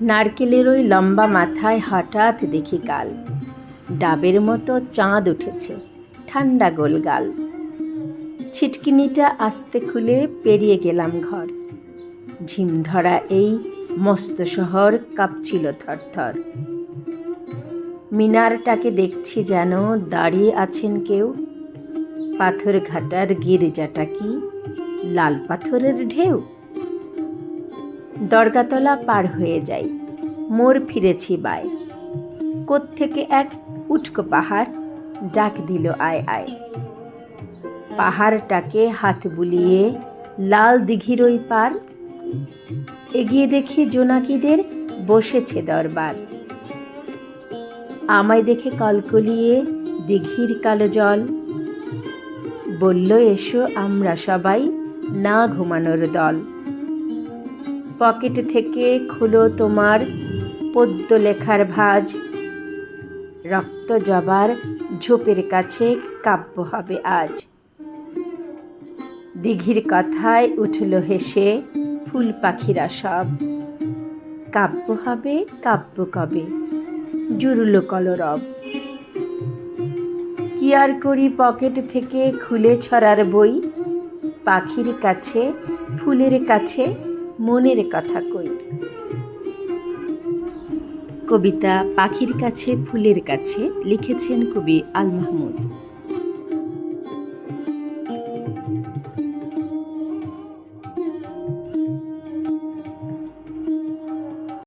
নারকেলের ওই লম্বা মাথায় হঠাৎ দেখি গাল। ডাবের মতো চাঁদ উঠেছে, ঠান্ডা গোল গাল ছিটকিনিটা আস্তে খুলে পেরিয়ে গেলাম ঘর। ঝিম ধরা এই মস্ত শহর কাঁপছিল থরথর। মিনারটাকে দেখছি যেন দাঁড়িয়ে আছেন কেউ। পাথর ঘাটার গির্জাটা কি? লাল পাথরের ঢেউ? দরগাতলা পার হয়ে যাই। মোর ফিরেছি বাই। থেকে এক উটকো পাহাড় ডাক দিল আয় আয়। পাহাড়টাকে হাত বুলিয়ে লাল দিঘির ওই পার। এগিয়ে দেখি জোনাকিদের বসেছে দরবার। আমায় দেখে কলকলিয়ে দিঘির কালো জল। বলল, এসো আমরা সবাই না ঘুমানোর দল। পকেট থেকে খুলো তোমার পদ্য লেখার ভাজ। রক্ত জবার ঝোপের কাছে কাব্য হবে আজ। দিঘির কথায় উঠল হেসে ফুল পাখিরা সব। কাব্য হবে, কাব্য কবে? জুড়ল কলরব। কি আর করি পকেট থেকে খুলে ছড়ার বই? পাখির কাছে, ফুলের কাছে মনের কথা কই। কবিতা পাখির কাছে ফুলের কাছে লিখেছেন কবি আল মাহমুদ।